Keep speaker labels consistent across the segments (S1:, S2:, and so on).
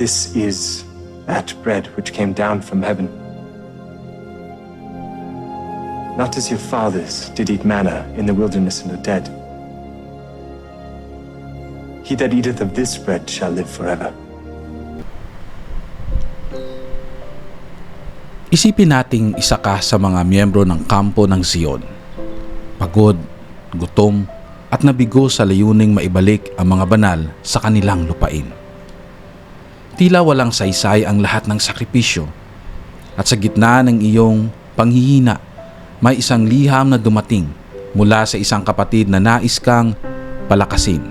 S1: This is that bread which came down from heaven. Not as your fathers did eat manna in the wilderness and are dead. He that eateth of this bread shall live forever.
S2: Isipin nating isa ka sa mga miyembro ng kampo ng Zion. Pagod, gutom, at nabigo sa layuning maibalik ang mga banal sa kanilang lupain. Tila walang saysay ang lahat ng sakripisyo at sa gitna ng iyong panghihina, may isang liham na dumating mula sa isang kapatid na nais kang palakasin.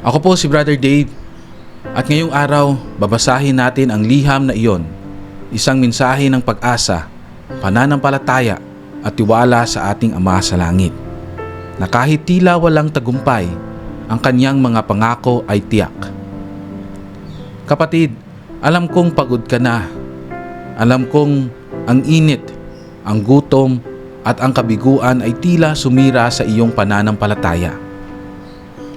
S2: Ako po si Brother Dave at ngayong araw, babasahin natin ang liham na iyon, isang mensahe ng pag-asa, pananampalataya at tiwala sa ating Ama sa Langit. Na kahit tila walang tagumpay, ang kanyang mga pangako ay tiyak. Kapatid, alam kong pagod ka na. Alam kong ang init, ang gutom at ang kabiguan ay tila sumira sa iyong pananampalataya.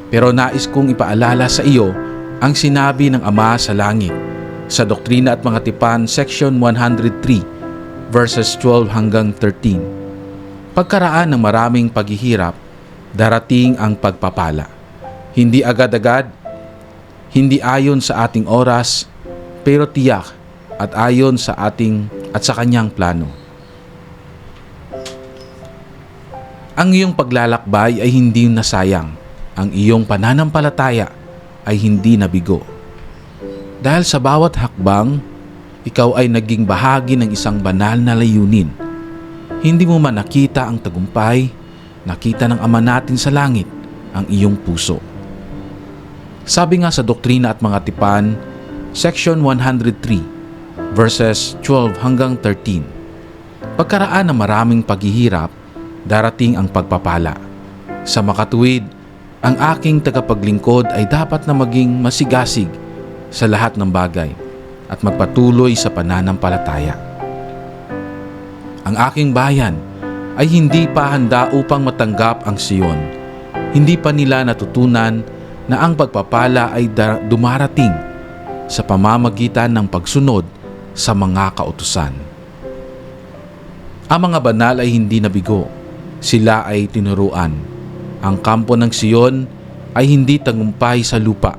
S2: Pero nais kong ipaalala sa iyo ang sinabi ng Ama sa Langit sa Doktrina at Mga Tipan, Section 103, verses 12 hanggang 13. Pagkaraan ng maraming paghihirap, darating ang pagpapala. Hindi agad-agad, hindi ayon sa ating oras, pero tiyak at ayon sa ating at sa kanyang plano. Ang iyong paglalakbay ay hindi nasayang. Ang iyong pananampalataya ay hindi nabigo. Dahil sa bawat hakbang, ikaw ay naging bahagi ng isang banal na layunin. Hindi mo man nakita ang tagumpay, nakita ng Ama natin sa langit ang iyong puso. Sabi nga sa Doktrina at Mga Tipan, Section 103, verses 12 hanggang 13. Pagkaraan ng maraming paghihirap, darating ang pagpapala. Sa makatuwid, ang aking tagapaglingkod ay dapat na maging masigasig sa lahat ng bagay at magpatuloy sa pananampalataya. Ang aking bayan ay hindi pa handa upang matanggap ang Siyon. Hindi pa nila natutunan na ang pagpapala ay dumarating sa pamamagitan ng pagsunod sa mga kautusan. Ang mga banal ay hindi nabigo. Sila ay tinuruan ang kampo ng Siyon ay hindi tagumpay sa lupa,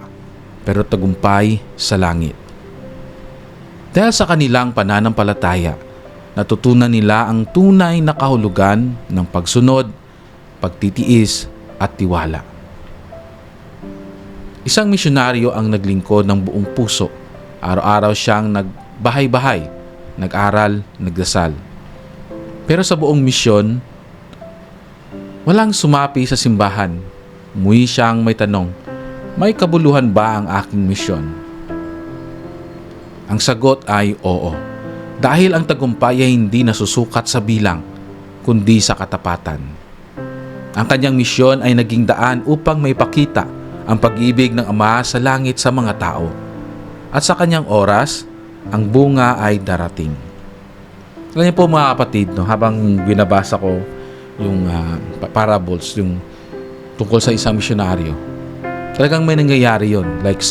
S2: pero tagumpay sa langit. Dahil sa kanilang pananampalataya, natutunan nila ang tunay na kahulugan ng pagsunod, pagtitiis at tiwala. Isang misyonaryo ang naglingkod ng buong puso. Araw-araw siyang nagbahay-bahay, nag-aral, nagdasal. Pero sa buong misyon, Walang sumapi sa simbahan. Umuwi siyang may tanong, may kabuluhan ba ang aking misyon? Ang sagot ay oo. Dahil ang tagumpay ay hindi nasusukat sa bilang, kundi sa katapatan. Ang kanyang misyon ay naging daan upang may pakita ang pag-ibig ng Ama sa langit sa mga tao. At sa kanyang oras, ang bunga ay darating. Alam niyo po mga kapatid, no, habang binabasa ko yung uh, parables, yung tungkol sa isang misyonaryo. Talagang may nangyayari yon Like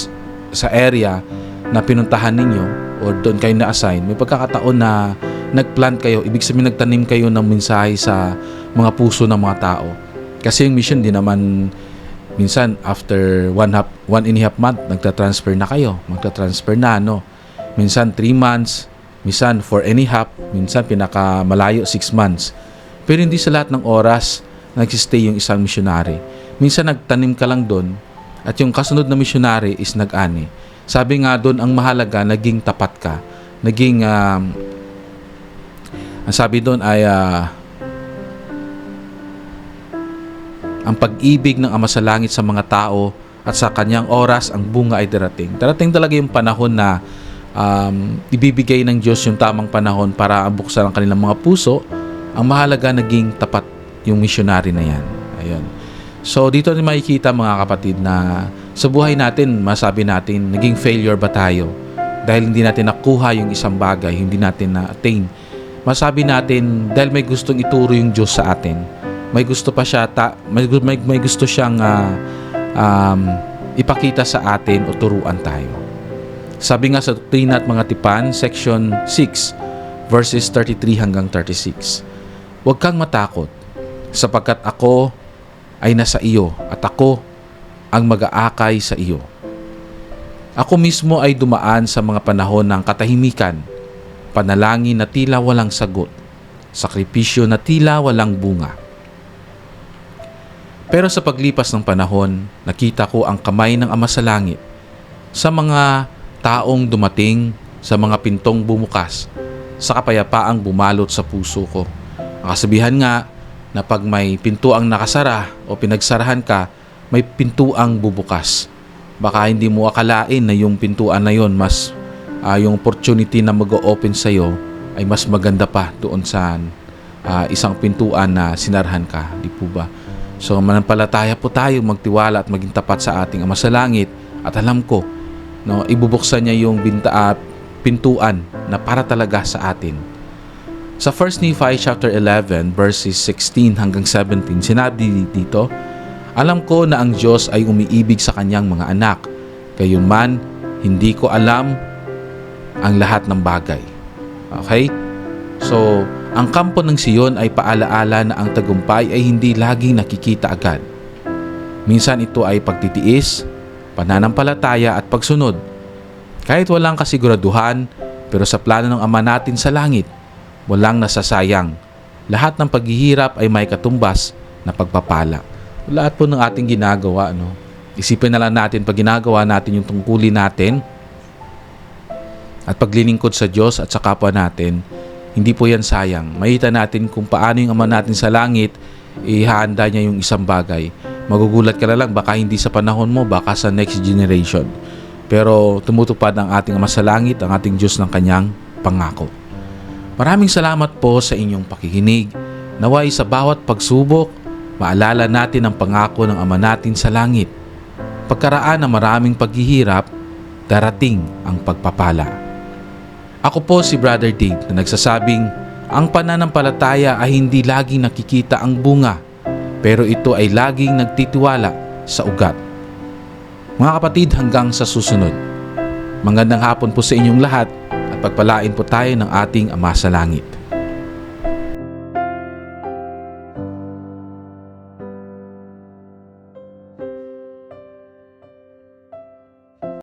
S2: sa area na pinuntahan ninyo or doon kayo na-assign, may pagkakataon na nagplant kayo, ibig sabihin nagtanim kayo ng mensahe sa mga puso ng mga tao. Kasi yung mission din naman minsan after one, half, one and a half month, nagta-transfer na kayo. Magta-transfer na, no? Minsan 3 months, minsan 4 and a half, minsan pinakamalayo 6 months. Pero hindi sa lahat ng oras nagsistay yung isang missionary. Minsan nagtanim ka lang doon at yung kasunod na missionary is nag-ani. Sabi nga doon, ang mahalaga, naging tapat ka. Naging, um, ang sabi doon ay, uh, ang pag-ibig ng Ama sa Langit sa mga tao at sa kanyang oras, ang bunga ay darating. Darating talaga yung panahon na um, ibibigay ng Diyos yung tamang panahon para buksan ang kanilang mga puso ang mahalaga naging tapat yung missionary na yan. Ayun. So dito rin makikita mga kapatid na sa buhay natin, masabi natin, naging failure ba tayo? Dahil hindi natin nakuha yung isang bagay, hindi natin na-attain. Masabi natin, dahil may gustong ituro yung Diyos sa atin, may gusto pa siya, ta, may, may, may gusto siyang uh, um, ipakita sa atin o turuan tayo. Sabi nga sa Doktrina at Mga Tipan, section 6, verses 33 hanggang 36. Huwag kang matakot, sapagkat ako ay nasa iyo at ako ang mag-aakay sa iyo. Ako mismo ay dumaan sa mga panahon ng katahimikan, panalangin na tila walang sagot, sakripisyo na tila walang bunga. Pero sa paglipas ng panahon, nakita ko ang kamay ng Ama sa Langit sa mga taong dumating sa mga pintong bumukas, sa kapayapaang bumalot sa puso ko. Ang kasabihan nga na pag may pintuang nakasara o pinagsarahan ka, may pintuang bubukas. Baka hindi mo akalain na yung pintuan na yon mas ah, yung opportunity na mag-open sa iyo ay mas maganda pa doon sa ah, isang pintuan na sinarhan ka, di po ba? So manampalataya po tayo magtiwala at maging tapat sa ating Ama sa Langit at alam ko no ibubuksan niya yung binta at pintuan na para talaga sa atin. Sa 1 Nephi chapter 11 verses 16 hanggang 17 sinabi dito, Alam ko na ang Diyos ay umiibig sa kanyang mga anak. Gayunman, hindi ko alam ang lahat ng bagay. Okay? So, ang kampo ng Siyon ay paalaala na ang tagumpay ay hindi laging nakikita agad. Minsan ito ay pagtitiis, pananampalataya at pagsunod. Kahit walang kasiguraduhan, pero sa plano ng Ama natin sa langit, walang nasasayang. Lahat ng paghihirap ay may katumbas na pagpapala. Lahat po ng ating ginagawa, no? Isipin na lang natin pag ginagawa natin yung tungkulin natin at paglilingkod sa Diyos at sa kapwa natin, hindi po yan sayang. Makita natin kung paano yung Ama natin sa langit, ihahanda niya yung isang bagay. Magugulat ka na lang, baka hindi sa panahon mo, baka sa next generation. Pero tumutupad ang ating Ama sa langit, ang ating Diyos ng kanyang pangako. Maraming salamat po sa inyong pakikinig. Naway sa bawat pagsubok, maalala natin ang pangako ng Ama natin sa langit. Pagkaraan ng maraming paghihirap, darating ang pagpapala. Ako po si Brother Dave na nagsasabing ang pananampalataya ay hindi laging nakikita ang bunga pero ito ay laging nagtitiwala sa ugat. Mga kapatid hanggang sa susunod. Magandang hapon po sa inyong lahat at pagpalain po tayo ng ating Ama sa Langit.